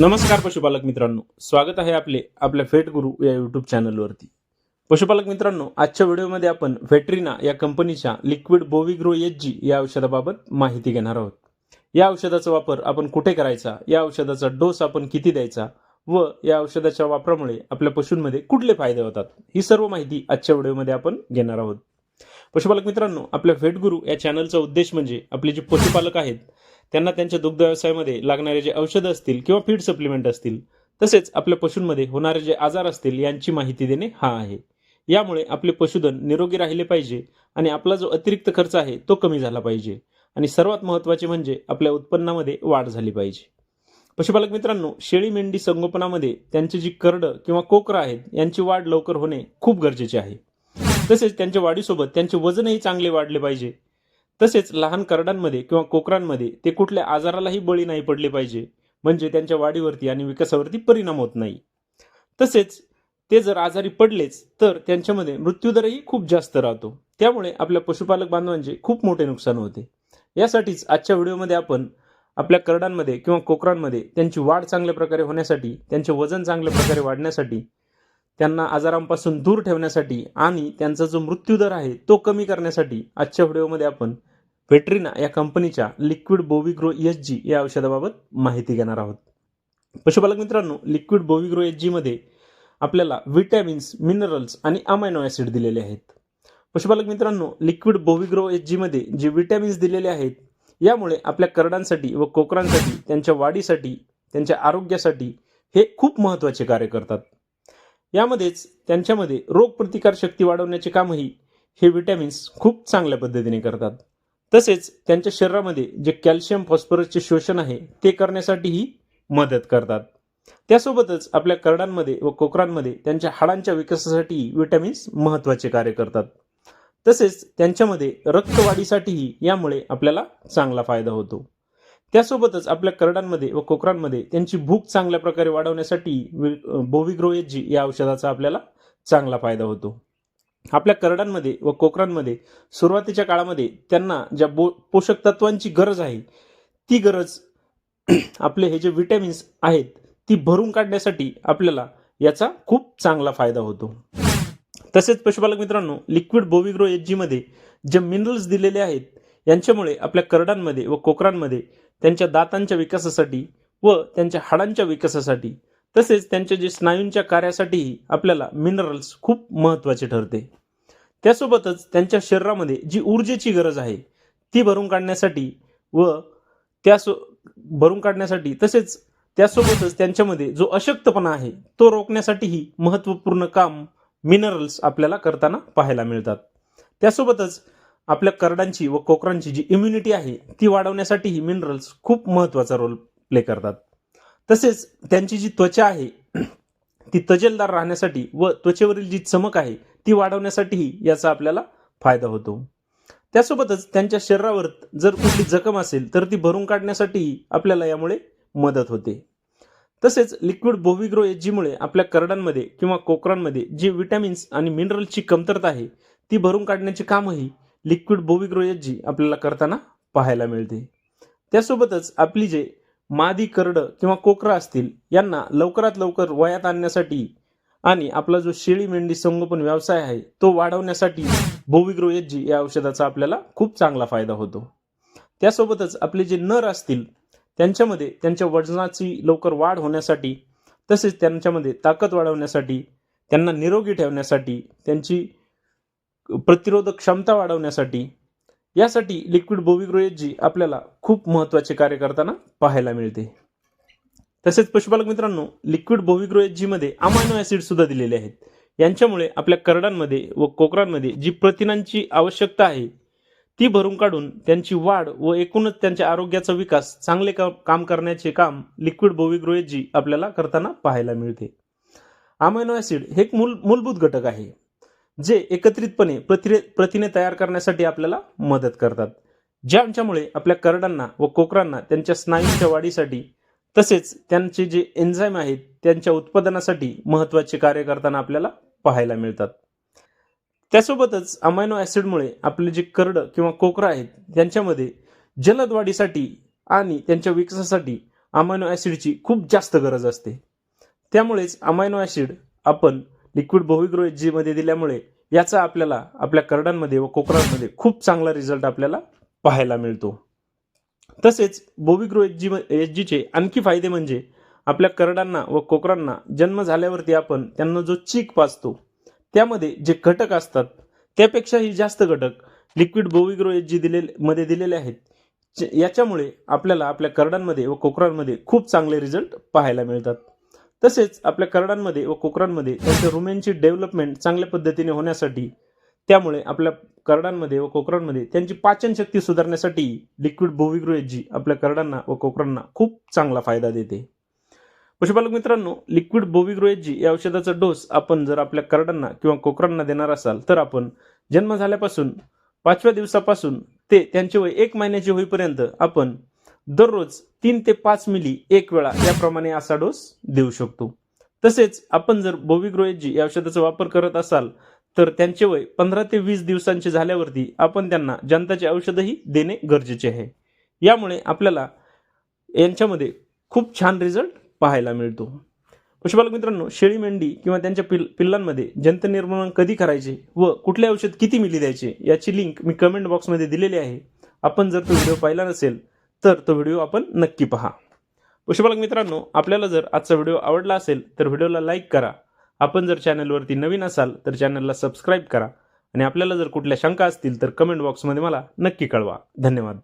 नमस्कार पशुपालक मित्रांनो. स्वागत आहे आपले आपल्या फेट गुरु या यूट्यूब चॅनलवरती पशुपालक मित्रांनो आजच्या व्हिडिओमध्ये आपण व्हेट्रिना या कंपनीच्या लिक्विड बोविग्रो एजी या औषधाबाबत माहिती घेणार आहोत. या औषधाचा वापर आपण कुठे करायचा? या औषधाचा डोस आपण किती द्यायचा? व या औषधाच्या वापरामुळे आपल्या पशूंमध्ये कुठले फायदे होतात? ही सर्व माहिती आजच्या व्हिडिओमध्ये आपण घेणार आहोत. पशुपालक मित्रांनो आपल्या फेट गुरु या चॅनलचा उद्देश म्हणजे आपले जे पशुपालक आहेत त्यांना त्यांच्या दुग्ध व्यवसायामध्ये लागणारे जे औषधं असतील किंवा फीड सप्लिमेंट असतील तसेच आपल्या पशूंमध्ये होणारे जे आजार असतील यांची माहिती देणे हा आहे. यामुळे आपले पशुधन निरोगी राहिले पाहिजे आणि आपला जो अतिरिक्त खर्च आहे तो कमी झाला पाहिजे. आणि सर्वात महत्त्वाचे म्हणजे आपल्या उत्पन्नामध्ये वाढ झाली पाहिजे. पशुपालक मित्रांनो शेळी मेंढी संगोपनामध्ये त्यांची जी करडं किंवा कोकरं आहेत यांची वाढ लवकर होणे खूप गरजेचे आहे. तसेच त्यांच्या वाढीसोबत त्यांचे वजनही चांगले वाढले पाहिजे. तसेच लहान करडांमध्ये किंवा कोकरांमध्ये ते कुठल्या आजारालाही बळी नाही पडले पाहिजे म्हणजे त्यांच्या वाढीवरती आणि विकासावरती परिणाम होत नाही. तसेच ते जर आजारी पडलेच तर त्यांच्यामध्ये मृत्यूदरही खूप जास्त राहतो. त्यामुळे आपल्या पशुपालक बांधवांचे खूप मोठे नुकसान होते. यासाठीच आजच्या व्हिडिओमध्ये आपण आपल्या करडांमध्ये किंवा कोकरांमध्ये त्यांची वाढ चांगल्या प्रकारे होण्यासाठी त्यांचे वजन चांगल्या प्रकारे वाढण्यासाठी त्यांना आजारांपासून दूर ठेवण्यासाठी आणि त्यांचा जो मृत्यूदर आहे तो कमी करण्यासाठी आजच्या व्हिडिओमध्ये आपण व्हेटरिना या कंपनीच्या लिक्विड बोविग्रो एच जी या औषधाबाबत माहिती घेणार आहोत. पशुपालक मित्रांनो लिक्विड बोविग्रो एच जीमध्ये आपल्याला विटॅमिन्स मिनरल्स आणि अमायनो ॲसिड दिलेले आहेत. पशुपालक मित्रांनो लिक्विड बोविग्रो एच जीमध्ये जे विटॅमिन्स दिलेले आहेत यामुळे आपल्या करडांसाठी व कोकरांसाठी त्यांच्या वाढीसाठी त्यांच्या आरोग्यासाठी हे खूप महत्त्वाचे कार्य करतात. यामध्येच त्यांच्यामध्ये रोगप्रतिकार शक्ती वाढवण्याचे कामही हे विटॅमिन्स खूप चांगल्या पद्धतीने करतात. तसेच त्यांच्या शरीरामध्ये जे कॅल्शियम फॉस्फरसचे शोषण आहे ते करण्यासाठीही मदत करतात. त्यासोबतच आपल्या करडांमध्ये व कोकरांमध्ये त्यांच्या हाडांच्या विकासासाठी विटॅमिन्स महत्त्वाचे कार्य करतात. तसेच त्यांच्यामध्ये रक्तवाढीसाठीही यामुळे आपल्याला चांगला फायदा होतो. त्यासोबतच आपल्या करडांमध्ये व कोकरांमध्ये त्यांची भूक चांगल्या प्रकारे वाढवण्यासाठी बोविग्रोएजी या औषधाचा आपल्याला चांगला फायदा होतो. आपल्या करडांमध्ये व कोकरांमध्ये सुरुवातीच्या काळामध्ये त्यांना ज्या बो पोषक तत्वांची गरज आहे ती गरज आपले हे जे विटॅमिन्स आहेत ती भरून काढण्यासाठी आपल्याला याचा खूप चांगला फायदा होतो. तसेच पशुपालक मित्रांनो लिक्विड बोविग्रो एच जीमध्ये जे मिनरल्स दिलेले आहेत यांच्यामुळे आपल्या करडांमध्ये व कोकरांमध्ये त्यांच्या दातांच्या विकासासाठी व त्यांच्या हाडांच्या विकासासाठी तसेच त्यांच्या जे स्नायूंच्या कार्यासाठीही आपल्याला मिनरल्स खूप महत्त्वाचे ठरते. त्यासोबतच त्यांच्या शरीरामध्ये जी ऊर्जेची गरज आहे ती भरून काढण्यासाठी व त्यासो भरून काढण्यासाठी तसेच त्यासोबतच त्यांच्यामध्ये जो अशक्तपणा आहे तो रोखण्यासाठीही महत्त्वपूर्ण काम मिनरल्स आपल्याला करताना पाहायला मिळतात. त्यासोबतच आपल्या करडांची व कोकरांची जी इम्युनिटी आहे ती वाढवण्यासाठीही मिनरल्स खूप महत्त्वाचा रोल प्ले करतात. तसेच त्यांची जी त्वचा आहे ती तजेलदार राहण्यासाठी व त्वचेवरील जी चमक आहे ती वाढवण्यासाठीही याचा आपल्याला फायदा होतो. त्यासोबतच त्यांच्या शरीरावर जर कुठली जखम असेल तर ती भरून काढण्यासाठीही आपल्याला यामुळे मदत होते. तसेच लिक्विड बोविग्रो एच जीमुळे आपल्या करडांमध्ये किंवा कोकरांमध्ये जी विटॅमिन्स आणि मिनरलची कमतरता आहे ती भरून काढण्याचे कामही लिक्विड बोविग्रो एच जी आपल्याला करताना पाहायला मिळते. त्यासोबतच आपली जे मादी करडं किंवा कोकरा असतील यांना लवकरात लवकर वयात आणण्यासाठी आणि आपला जो शेळी मेंढी संगोपन व्यवसाय आहे तो वाढवण्यासाठी बोविग्रो एच जी या औषधाचा आपल्याला खूप चांगला फायदा होतो. त्यासोबतच आपले जे नर असतील त्यांच्यामध्ये त्यांच्या वजनाची लवकर वाढ होण्यासाठी तसेच त्यांच्यामध्ये ताकद वाढवण्यासाठी त्यांना निरोगी ठेवण्यासाठी त्यांची प्रतिरोधक क्षमता वाढवण्यासाठी यासाठी लिक्विड बोविग्रोएजी जी आपल्याला खूप महत्त्वाचे कार्य करताना पाहायला मिळते. तसेच पशुपालक मित्रांनो लिक्विड बोविग्रोएजीमध्ये अमायनो ॲसिड सुद्धा दिलेले आहेत. यांच्यामुळे आपल्या करडांमध्ये व कोकरांमध्ये जी प्रथिनांची आवश्यकता आहे ती भरून काढून त्यांची वाढ व एकूणच त्यांच्या आरोग्याचा विकास चांगले का काम करण्याचे काम लिक्विड बोविग्रोएज जी आपल्याला करताना पाहायला मिळते. अमायनो ॲसिड हे एक मूल मूलभूत घटक आहे जे एकत्रितपणे प्रथिने प्रथिने तयार करण्यासाठी आपल्याला मदत करतात. ज्यांच्यामुळे आपल्या करडांना व कोकरांना त्यांच्या स्नायूंच्या वाढीसाठी तसेच त्यांचे जे एन्झाईम आहेत त्यांच्या उत्पादनासाठी महत्त्वाचे कार्य करताना आपल्याला पाहायला मिळतात. त्यासोबतच अमायनो ॲसिडमुळे आपले जे करड किंवा कोकरं आहेत त्यांच्यामध्ये जलद वाढीसाठी आणि त्यांच्या विकासासाठी अमायनो ॲसिडची खूप जास्त गरज असते. त्यामुळेच अमायनो ॲसिड आपण लिक्विड बोविग्रो एच जीमध्ये दिल्यामुळे याचा आपल्याला आपल्या करडांमध्ये व कोकरांमध्ये खूप चांगला रिझल्ट आपल्याला पाहायला मिळतो. तसेच बोविग्रो एच जी एच जीचे आणखी फायदे म्हणजे आपल्या करडांना व कोकरांना जन्म झाल्यावरती आपण त्यांना जो चीक पाचतो त्यामध्ये जे घटक असतात त्यापेक्षाही जास्त घटक लिक्विड बोविग्रो एच जी दिलेले मध्ये दिलेले आहेत याच्यामुळे आपल्याला आपल्या करडांमध्ये व कोकरांमध्ये खूप चांगले रिझल्ट पाहायला मिळतात. तसेच आपल्या करडांमध्ये व कोकरांमध्ये त्यांच्या रुमेनची डेव्हलपमेंट चांगल्या पद्धतीने होण्यासाठी त्यामुळे आपल्या करडांमध्ये व कोकरांमध्ये त्यांची पाचनशक्ती सुधारण्यासाठी लिक्विड बोविग्रो एच जी आपल्या करडांना व कोकरांना खूप चांगला फायदा देते. पशुपालक मित्रांनो लिक्विड बोविग्रोएजी या औषधाचा डोस आपण जर आपल्या करडांना किंवा कोकरांना देणार असाल तर आपण जन्म झाल्यापासून पाचव्या दिवसापासून ते त्यांचे वय एक महिन्याचे होईपर्यंत आपण दररोज तीन ते पाच मिली एक वेळा याप्रमाणे असा डोस देऊ शकतो. तसेच आपण जर बोविग्रोएजी या औषधाचा वापर करत असाल तर त्यांचे वय पंधरा ते वीस दिवसांचे झाल्यावरती आपण त्यांना जनताचे औषधही देणे गरजेचे आहे. यामुळे आपल्याला यांच्यामध्ये खूप छान रिझल्ट पाहायला मिळतो. पशुपालक मित्रांनो शेळी मेंढी किंवा त्यांच्या पिल पिल्लांमध्ये जंतनिर्माण कधी करायचे व कुठले औषध किती मिली द्यायचे याची लिंक मी कमेंट बॉक्समध्ये दिलेली आहे. आपण जर तो व्हिडिओ पाहिला नसेल तर तो व्हिडिओ आपण नक्की पहा. पशुपालक मित्रांनो आपल्याला जर आजचा व्हिडिओ आवडला असेल तर व्हिडिओला लाईक करा. आपण जर चॅनलवरती नवीन असाल तर चॅनलला सबस्क्राईब करा. आणि आपल्याला जर कुठल्या शंका असतील तर कमेंट बॉक्समध्ये मला नक्की कळवा. धन्यवाद.